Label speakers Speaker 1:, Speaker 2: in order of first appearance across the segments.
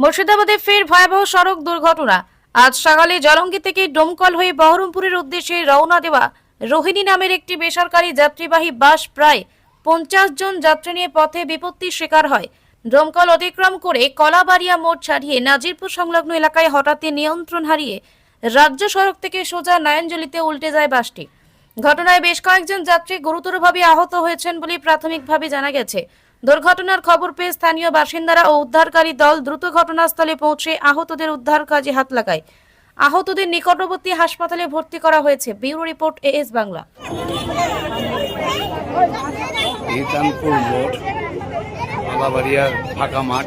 Speaker 1: মুর্শিদাবাদে ফের ভয়াবহ সড়ক দুর্ঘটনা। আজ সকালে জলঙ্গি থেকে ডোমকল হয়ে বহরমপুরের উদ্দেশ্যে রওনা দেওয়া রোহিণী নামের একটি বেসরকারি যাত্রীবাহী বাস প্রায় পঞ্চাশ জন যাত্রী নিয়ে পথে বিপত্তির শিকার হয়। ডোমকল অতিক্রম করে কলাবাড়িয়া মোড় ছাড়িয়ে নাজিরপুর সংলগ্ন এলাকায় হঠাৎই নিয়ন্ত্রণ হারিয়ে রাজ্য সড়ক থেকে সোজা নয়নজলিতে উল্টে যায় বাসটি। ঘটনায় বেশ কয়েকজন যাত্রী গুরুতরভাবে আহত হয়েছেন বলে প্রাথমিকভাবে জানা গেছে। দুর্ঘটনার খবর পেয়ে স্থানীয় বাসিন্দারা ও উদ্ধারকারী দল দ্রুত ঘটনাস্থলে পৌঁছে আহতদের উদ্ধার কাজে হাত লাগায়। আহতদের নিকটবর্তী হাসপাতালে ভর্তি করা হয়েছে। Bureau report, AS Bangla.
Speaker 2: ফাঁকা মাঠ।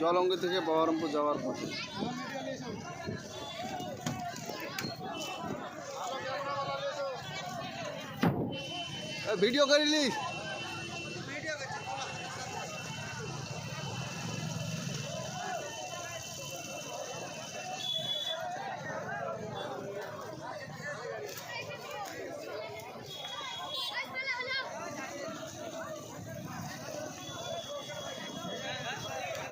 Speaker 3: জলঙ্গি থেকে বহরমপুর যাওয়ার পথে। ভিডিও করিলি